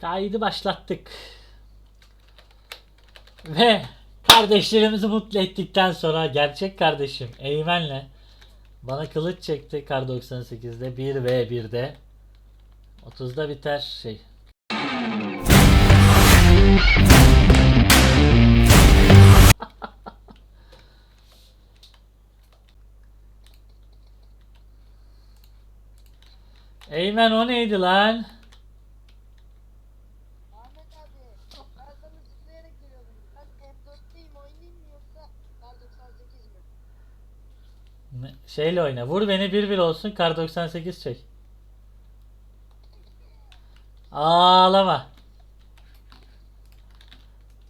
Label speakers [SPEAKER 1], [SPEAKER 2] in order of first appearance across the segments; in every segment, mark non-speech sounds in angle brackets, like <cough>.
[SPEAKER 1] Kaydı başlattık. Ve kardeşlerimizi mutlu ettikten sonra gerçek kardeşim Eymen'le bana kılıç çekti kar 98'de 1 v 1'de 30'da biter şey. <laughs> Eymen o neydi lan?
[SPEAKER 2] Ahmet abi, ben sana zıplayarak geliyordum. Ben M4'teyim oynayayım mı yoksa Kar 98 mi?
[SPEAKER 1] Ne- Şeyle oyna. Vur beni 1-1 olsun. Kar 98 çek. Ağlama.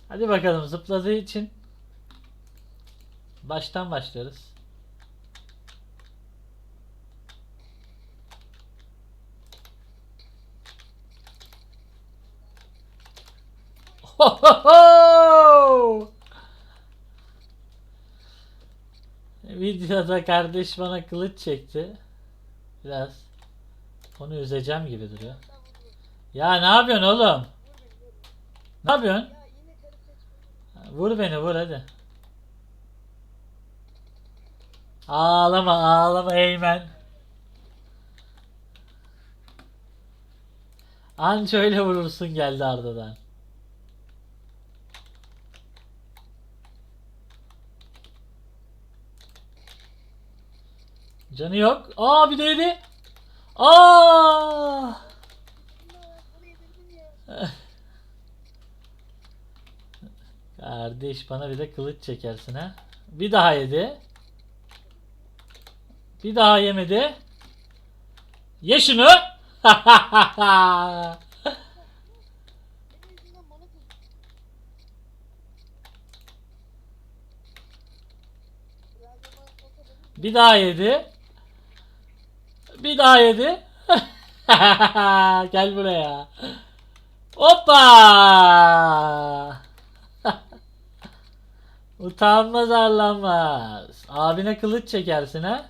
[SPEAKER 1] Hadi bakalım zıpladığı için baştan başlıyoruz. Ho ho ho! Videoda kardeş bana kılıç çekti. Biraz onu üzeceğim gibi duruyor. Ya ne yapıyorsun oğlum? Ne yapıyorsun? Vur beni vur hadi. Ağlama ağlama Eymen. Anca öyle vurursun geldi Arda'dan. Canı yok. Aa bir de yedi. Aa! <laughs> Kardeş bana bir de kılıç çekersin ha. Bir daha yedi. Bir daha yemedi. Ye şunu. <laughs> Bir daha yedi. Bir daha yedi. <laughs> Gel buraya. Hoppa! <laughs> Utanmaz arlanmaz. Abine kılıç çekersin ha.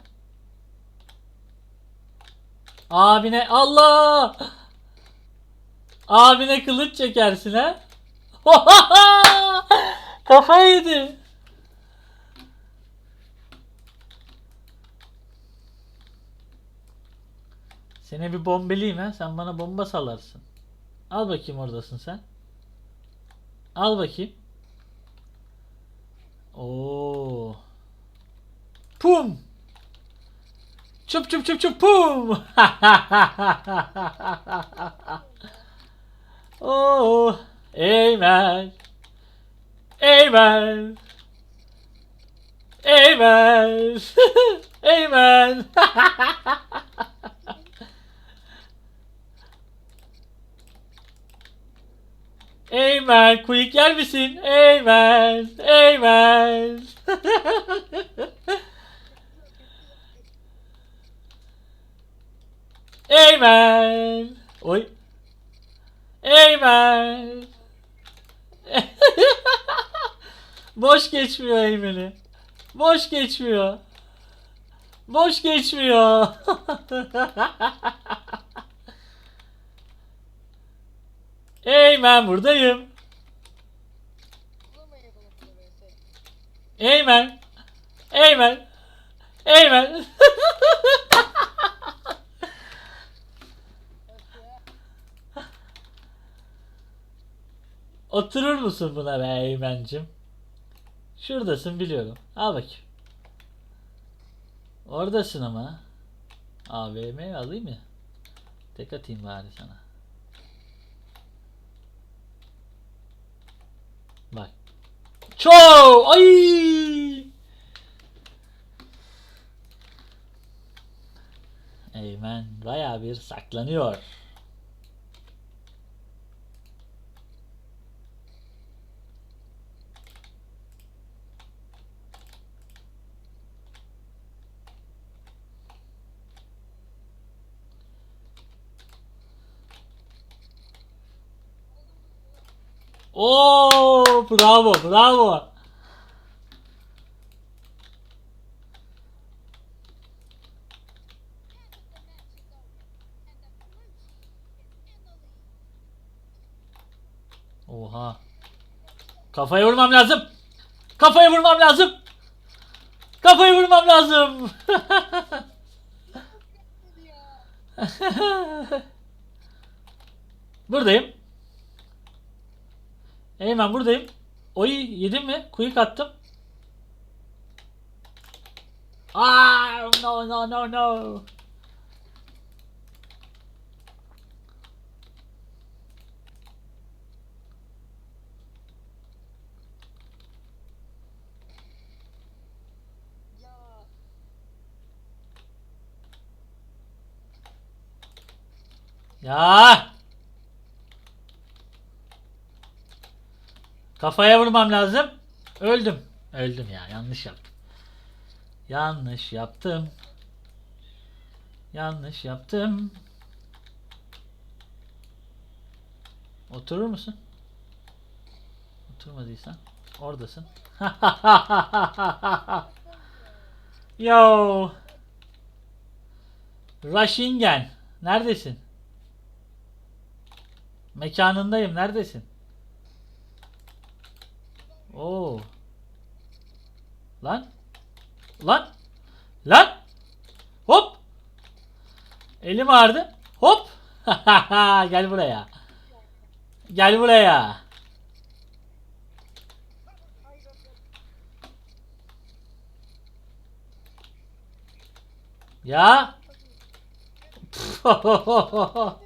[SPEAKER 1] Abine Allah! Abine kılıç çekersin ha. <laughs> Kafa yedi. Seni bir bombeleyeyim ha. Sen bana bomba salarsın. Al bakayım oradasın sen. Al bakayım. Oo. Pum. Çup çup çup çup pum. Oo. Amen. Amen. Amen. Amen. Amen. Quick yer misin? Amen. Amen. Amen. <laughs> Oy. Amen. <laughs> Boş geçmiyor Eymen'i. Boş geçmiyor. Boş geçmiyor. <laughs> Buradayım.
[SPEAKER 2] Bana bunu vs.
[SPEAKER 1] Eymen. Eymen. Eymen.
[SPEAKER 2] Ya. <laughs>
[SPEAKER 1] Oturur musun buna be Eymen'cim? Şuradasın biliyorum. Al bakayım. Oradasın ama. AVM alayım mı? Tek atayım bari sana. Çoğu! Ay! Eymen baya bir saklanıyor. Oo, bravo, bravo. Oha. Kafaya vurmam lazım. Kafaya vurmam lazım. Kafaya vurmam lazım. <laughs> Buradayım. Eymen buradayım. Oy yedim mi? Quick attım. Aa, no no no no.
[SPEAKER 2] Ya.
[SPEAKER 1] Kafaya vurmam lazım. Öldüm. Öldüm ya. Yanlış yaptım. Yanlış yaptım. Yanlış yaptım. Oturur musun? Oturmadıysan oradasın. <laughs> Yo. Rushingen. Neredesin? Mekanındayım. Neredesin? Oo. Lan. Lan. Lan. Hop. Elim ağrıdı. Hop. <laughs> Gel buraya. Gel buraya. Ya. <laughs>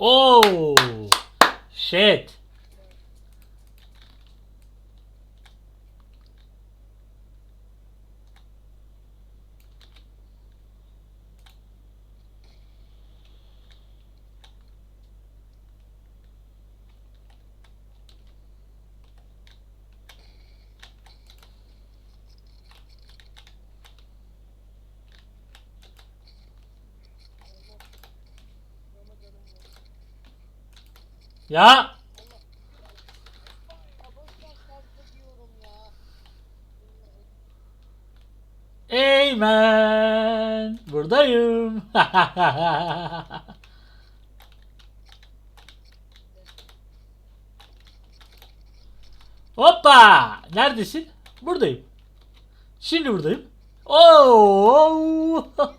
[SPEAKER 1] Oh. Shit. Ya. Eymen. Buradayım. <laughs> Hoppa. Neredesin? Buradayım. Şimdi buradayım. Oo. <laughs>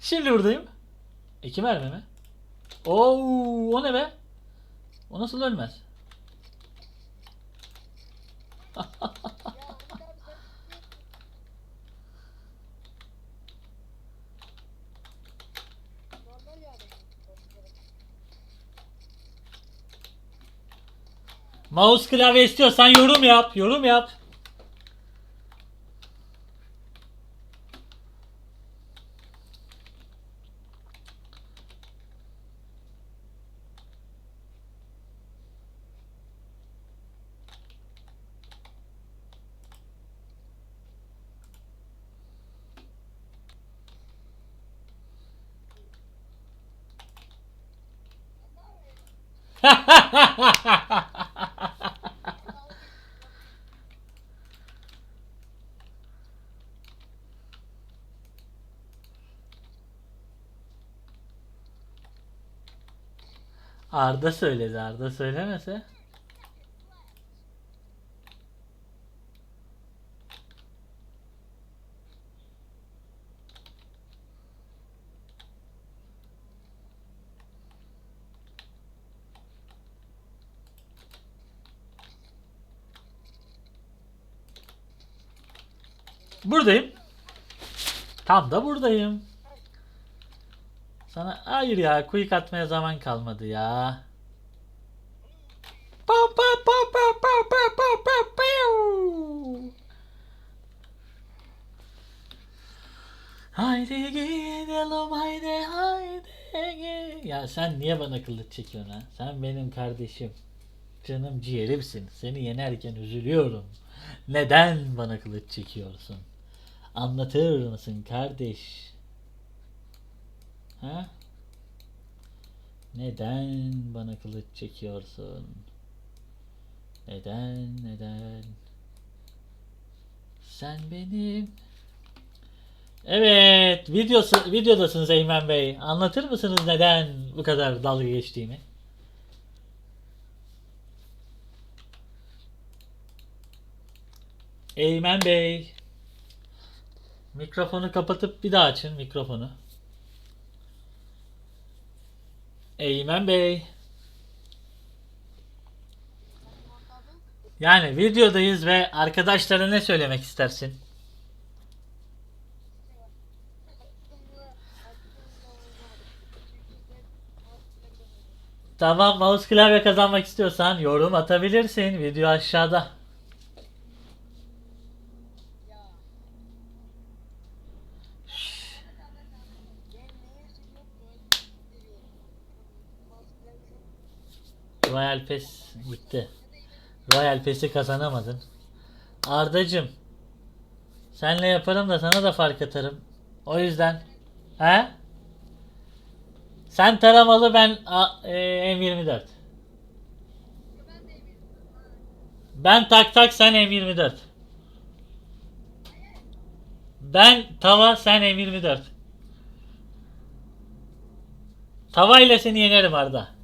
[SPEAKER 1] Şimdi buradayım. İki mermi mi? Oo, o ne be? O nasıl ölmez? <laughs> Mouse klavye istiyorsan yorum yap. Yorum yap. Arda söyledi. Arda söylemese. Buradayım. Tam da buradayım. Sana hayır ya quick atmaya zaman kalmadı ya. Haydi gidelim haydi haydi Ya sen niye bana kılıç çekiyorsun ha? Sen benim kardeşim. Canım ciğerimsin. Seni yenerken üzülüyorum. Neden bana kılıç çekiyorsun? Anlatır mısın kardeş? Ha? Neden bana kılıç çekiyorsun? Neden, neden? Sen benim Evet, videosu, videodasınız Eymen Bey. Anlatır mısınız neden bu kadar dalga geçtiğimi? Eymen Bey. Mikrofonu kapatıp bir daha açın mikrofonu. Eymen Bey. Yani videodayız ve arkadaşlara ne söylemek istersin? Tamam mouse klavye kazanmak istiyorsan yorum atabilirsin. Video aşağıda.
[SPEAKER 2] Ya. Ben neye için yok böyle seviyorum. Maskelerim
[SPEAKER 1] Royal Pass gitti. Royal Pass'i kazanamadın. Ardacım. Senle yaparım da sana da fark atarım. O yüzden. He? Sen taramalı ben a, e, M24. Ben tak tak sen M24. Ben tava sen M24. Tavayla seni yenerim Arda.